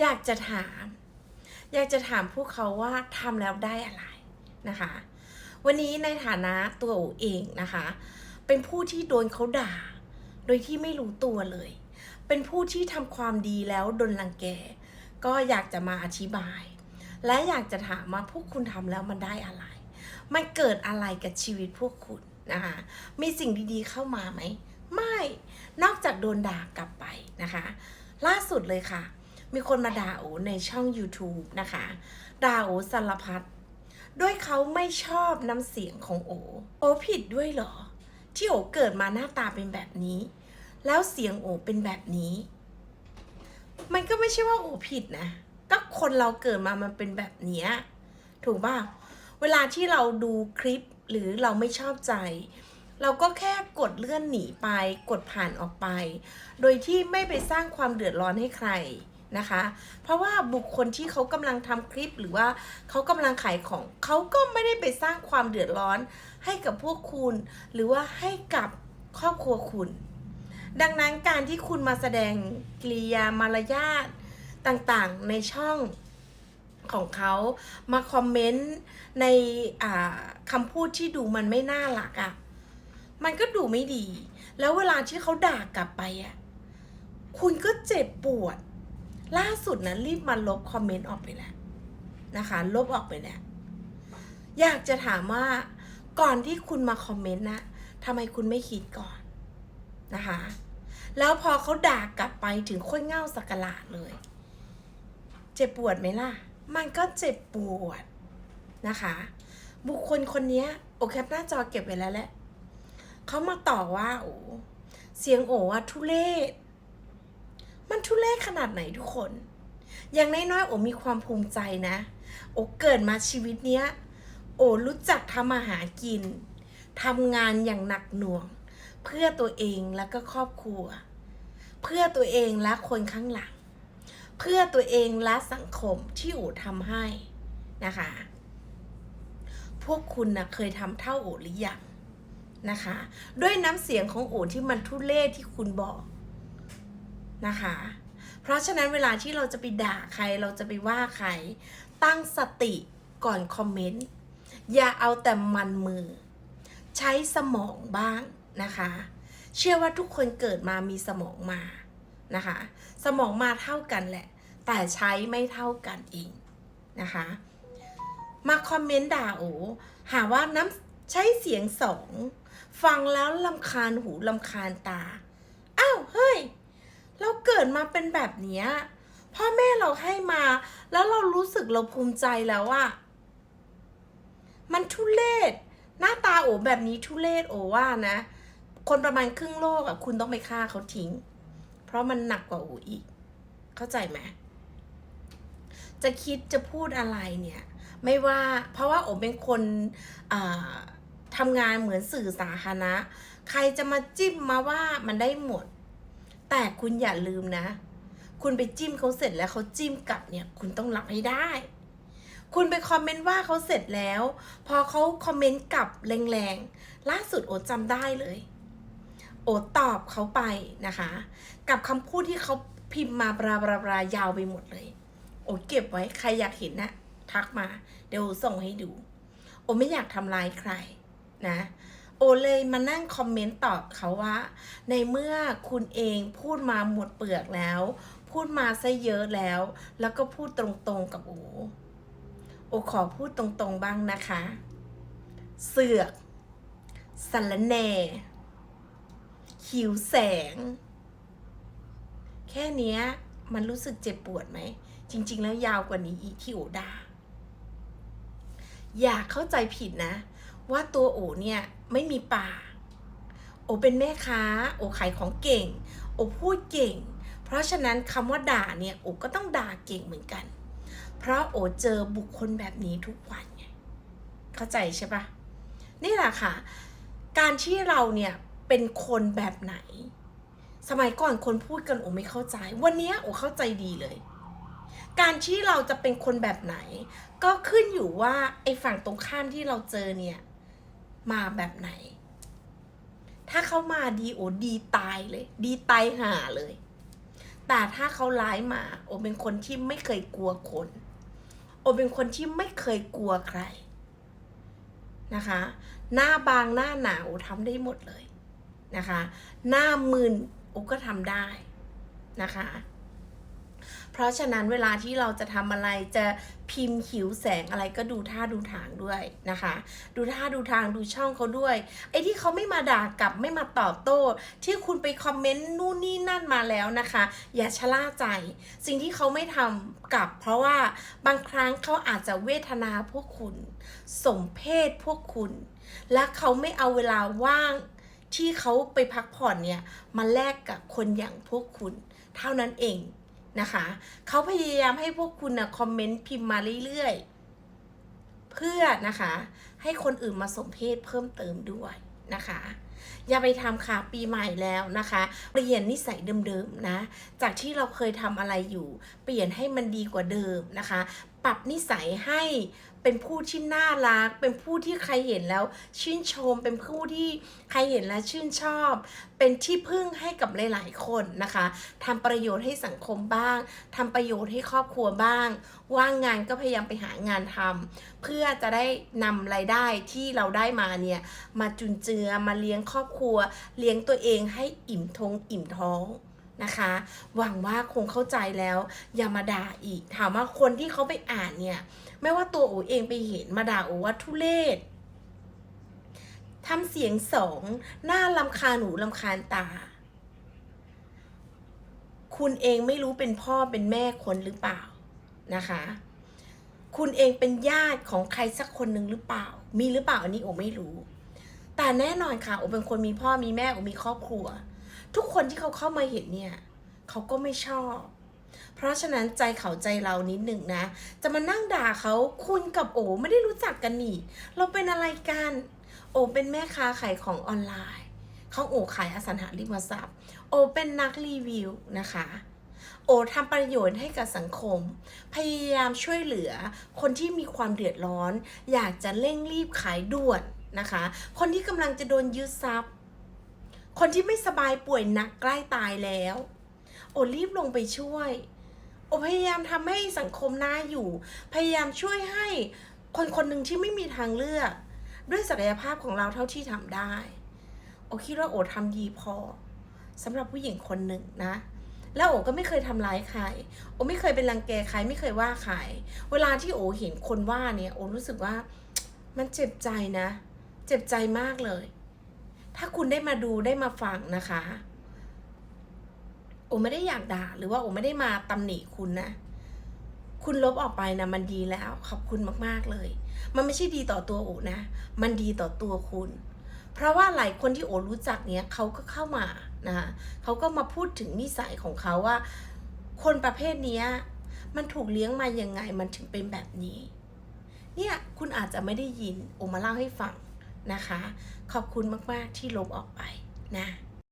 อยากจะถาม อยากจะถามพวกเขาว่าทำแล้วได้อะไรนะคะ วันนี้ในฐานะตัวโอเองนะคะ เป็นผู้ที่โดนเขาด่า โดยที่ไม่รู้ตัวเลย เป็นผู้ที่ทำความดีแล้วโดนรังแก ก็อยากจะมาอธิบาย และอยากจะถามว่าพวกคุณทำแล้วมันได้อะไร มันเกิดอะไรกับชีวิตพวกคุณนะคะ มีสิ่งดีๆเข้ามาไหม ไม่ นอกจากโดนด่ากลับไปนะคะ ล่าสุดเลยค่ะ มีคนมาด่าโอในช่อง YouTube นะคะด่าโอสารพัดด้วยเขาไม่ชอบน้ำเสียงของโอ โอผิดด้วยเหรอ ที่โอเกิดมาหน้าตาเป็นแบบนี้ แล้วเสียงโอเป็นแบบนี้ มันก็ไม่ใช่ว่าโอผิดนะ ก็คนเราเกิดมามันเป็นแบบนี้ถูกป่ะเวลาที่เราดูคลิปหรือเราไม่ชอบใจ เราก็แค่กดเลื่อนหนีไป กดผ่านออกไป โดยที่ไม่ไปสร้างความเดือดร้อนให้ใคร นะคะ เพราะว่าบุคคลที่เขากำลังทำคลิปหรือว่าเขากำลังขายของเขาก็ไม่ได้ไปสร้างความเดือดร้อนให้กับพวกคุณ หรือว่าให้กับครอบครัวคุณ ดังนั้นการที่คุณมาแสดงกิริยามารยาทต่างๆในช่องของเขามาคอมเมนต์ในคำพูดที่ดูมันไม่น่ารักอะ่ะ มันก็ดูไม่ดี แล้วเวลาที่เขาด่ากลับไปอะ่ะ คุณก็เจ็บปวด ล่าสุดนะรีบมาลบคอมเมนต์ออกไปแล้วนะคะ ลบออกไปแล้วอยากจะถามว่าก่อนที่คุณมาคอมเมนต์นะทำไมคุณไม่คิดก่อนนะคะ แล้วพอเขาด่ากลับไปถึงค่อยเง่าสักหลาดเลย เจ็บปวดไหมล่ะ มันก็เจ็บปวดนะคะ บุคคลคนนี้โอแคปหน้าจอเก็บไว้แล้วแหละเขามาต่อว่าโอ้เสียงโอ้อะทุเลศ มันทุเลศขนาดไหนทุกคน อย่างน้อยๆโอมีความภูมิใจนะ โอเกิดมาชีวิตเนี้ย โอรู้จักทำอาหารกินทำงานอย่างหนักหน่วง เพื่อตัวเองและก็ครอบครัว เพื่อตัวเองและคนข้างหลัง เพื่อตัวเองและสังคมที่โอทำให้นะคะ พวกคุณนะเคยทำเท่าโอหรือยังนะคะ ด้วยน้ำเสียงของโอที่มันทุเล่ที่คุณบอก นะคะ เพราะฉะนั้นเวลาที่เราจะไปด่าใครเราจะไปว่าใคร ตั้งสติก่อนคอมเมนต์ อย่าเอาแต่มันมือ ใช้สมองบ้างนะคะ เชื่อว่าทุกคนเกิดมามีสมองมานะคะ สมองมาเท่ากันแหละ แต่ใช้ไม่เท่ากันเองนะคะ มาคอมเมนต์ด่าโอหาว่าน้ำใช้เสียงสอง ฟังแล้วลำคาญหูลำคาญตา เราเกิดมาเป็นแบบเนี้ยพ่อแม่เราให้มา แล้วเรารู้สึกเราภูมิใจแล้วอะมันทุเลศหน้าตาโอแบบนี้ทุเลศโอว่านะ คนประมาณครึ่งโลกอะคุณต้องไปฆ่าเขาทิ้ง เพราะมันหนักกว่าโออีก เข้าใจไหมจะคิดจะพูดอะไรเนี่ย ไม่ว่าเพราะว่าโอเป็นคนทำงานเหมือนสื่อสาธารณะ ใครจะมาจิ้มมาว่ามันได้หมด แต่คุณอย่าลืมนะ คุณไปจิ้มเขาเสร็จแล้วเขาจิ้มกลับเนี่ย คุณต้องรับให้ได้ คุณไปคอมเมนต์ว่าเขาเสร็จแล้ว พอเขาคอมเมนต์กลับแรงๆ ล่าสุดโอจำได้เลย โอตอบเขาไปนะคะ กับคำพูดที่เขาพิมพ์มาบราบราบรายาวไปหมดเลย โอเก็บไว้ใครอยากเห็นนะ ทักมา เดี๋ยวส่งให้ดู โอไม่อยากทำลายใครนะ โอเลยมานั่งคอมเมนต์ตอบเขาว่า ในเมื่อคุณเองพูดมาหมดเปลือกแล้ว พูดมาซะเยอะแล้ว แล้วก็พูดตรงๆกับโอโอขอพูดตรงๆบ้างนะคะ เสือกสารแหน่หิวแสง แค่นี้มันรู้สึกเจ็บปวดไหม จริง ๆ แล้วยาวกว่านี้อีกที่โอดา อย่าเข้าใจผิดนะ ว่าตัวโอเนี่ย ไม่มีป่าก โอเป็นแม่ค้า โอขายของเก่ง โอพูดเก่ง เพราะฉะนั้นคำว่าด่าเนี่ยโอก็ต้องด่าเก่งเหมือนกัน เพราะโอเจอบุคคลแบบนี้ทุกวันไงเข้าใจใช่ปะนี่แหละค่ะ การที่เราเนี่ยเป็นคนแบบไหน สมัยก่อนคนพูดกันโอไม่เข้าใจ วันนี้โอเข้าใจดีเลย การที่เราจะเป็นคนแบบไหน ก็ขึ้นอยู่ว่าไอ้ฝั่งตรงข้ามที่เราเจอเนี่ย มาแบบไหน ถ้าเขามาดีโอดีตายเลย ดีตายหาเลย แต่ถ้าเขาร้ายมา โอเป็นคนที่ไม่เคยกลัวคน โอเป็นคนที่ไม่เคยกลัวใครนะคะ หน้าบางหน้าหนาวทำได้หมดเลยนะคะ หน้ามึนโอก็ทำได้นะคะ เพราะฉะนั้นเวลาที่เราจะทำอะไรจะพิมพ์หิวแสงอะไรก็ดูท่าดูทางด้วยนะคะ ดูท่าดูทางดูช่องเขาด้วย ไอ้ที่เขาไม่มาด่ากลับไม่มาตอบโต้ ที่คุณไปคอมเมนต์นู่นนี่นั่นมาแล้วนะคะ อย่าชะล่าใจ สิ่งที่เขาไม่ทำกลับ เพราะว่าบางครั้งเขาอาจจะเวทนาพวกคุณ สมเพศพวกคุณ และเขาไม่เอาเวลาว่างที่เขาไปพักผ่อนเนี่ยมาแลกกับคนอย่างพวกคุณ เท่านั้นเอง นะคะเขาพยายามให้พวกคุณนะคอมเมนต์พิมพ์มาเรื่อยๆ เพื่อนะคะ ให้คนอื่นมาสมเพศเพิ่มเติมด้วยนะคะอย่าไปทำค่ะปีใหม่แล้วนะคะ เปลี่ยนนิสัยเดิมๆนะ จากที่เราเคยทำอะไรอยู่ เปลี่ยนให้มันดีกว่าเดิมนะคะ ปรับนิสัยให้เป็นผู้ที่น่ารัก เป็นผู้ที่ใครเห็นแล้วชื่นชม เป็นผู้ที่ใครเห็นแล้วชื่นชอบ เป็นที่พึ่งให้กับหลายๆคนนะคะทำประโยชน์ให้สังคมบ้างทำประโยชน์ให้ครอบครัวบ้าง ว่างงานก็พยายามไปหางานทำเพื่อจะได้นำรายได้ที่เราได้มาเนี่ยมาจุนเจือมาเลี้ยงครอบครัว เลี้ยงตัวเองให้อิ่มทงอิ่มท้อง นะคะ หวังว่าคงเข้าใจแล้ว อย่ามาด่าอีก ถามว่าคนที่เขาไปอ่านเนี่ย ไม่ว่าตัวโอเองไปเห็นมาด่าโอว่าทุเลศทำเสียงสองหน้าลำคาญหูลำคาญตา คุณเองไม่รู้เป็นพ่อเป็นแม่คนหรือเปล่านะคะ คุณเองเป็นญาติของใครสักคนหนึ่งหรือเปล่า มีหรือเปล่าอันนี้โอไม่รู้ แต่แน่นอนค่ะโอเป็นคนมีพ่อมีแม่โอมีครอบครัว ทุกคนที่เขาเข้ามาเห็นเนี่ยเขาก็ไม่ชอบ เพราะฉะนั้นใจเขาใจเรานิดหนึ่งนะ จะมานั่งด่าเขาคุณกับโอไม่ได้รู้จักกันนี่เราเป็นอะไรกัน โอเป็นแม่ค้าขายของออนไลน์เขาโอขายอสังหาริมทรัพย์ โอเป็นนักรีวิวนะคะโอทำประโยชน์ให้กับสังคม พยายามช่วยเหลือ คนที่มีความเดือดร้อน อยากจะเร่งรีบขายด่วนนะคะ คนที่กำลังจะโดนยึดทรัพย์ คนที่ไม่สบายป่วยหนักใกล้ตายแล้ว โอรีบลงไปช่วย โอพยายามทำให้สังคมน่าอยู่ พยายามช่วยให้คนคนหนึ่งที่ไม่มีทางเลือก ด้วยศักยภาพของเราเท่าที่ทำได้ โอคิดว่าโอทำดีพอสำหรับผู้หญิงคนหนึ่งนะแล้วโอก็ไม่เคยทำร้ายใคร โอไม่เคยเป็นรังแกใครไม่เคยว่าใคร เวลาที่โอเห็นคนว่าเนี่ย โอรู้สึกว่ามันเจ็บใจนะ เจ็บใจมากเลย ถ้าคุณได้มาดูได้มาฟังนะคะ โอไม่ได้อยากด่าหรือว่าโอไม่ได้มาตำหนิคุณนะ คุณลบออกไปนะมันดีแล้ว ขอบคุณมากๆเลย มันไม่ใช่ดีต่อตัวโอนะ มันดีต่อตัวคุณ เพราะว่าหลายคนที่โอรู้จักเนี้ยเขาก็เข้ามานะคะเขาก็มาพูดถึงนิสัยของเขาว่า คนประเภทเนี้ยมันถูกเลี้ยงมายังไงมันถึงเป็นแบบนี้ เนี่ยคุณอาจจะไม่ได้ยินโอมาเล่าให้ฟัง นะคะ ขอบคุณมาก ๆ ที่ลบออกไปนะ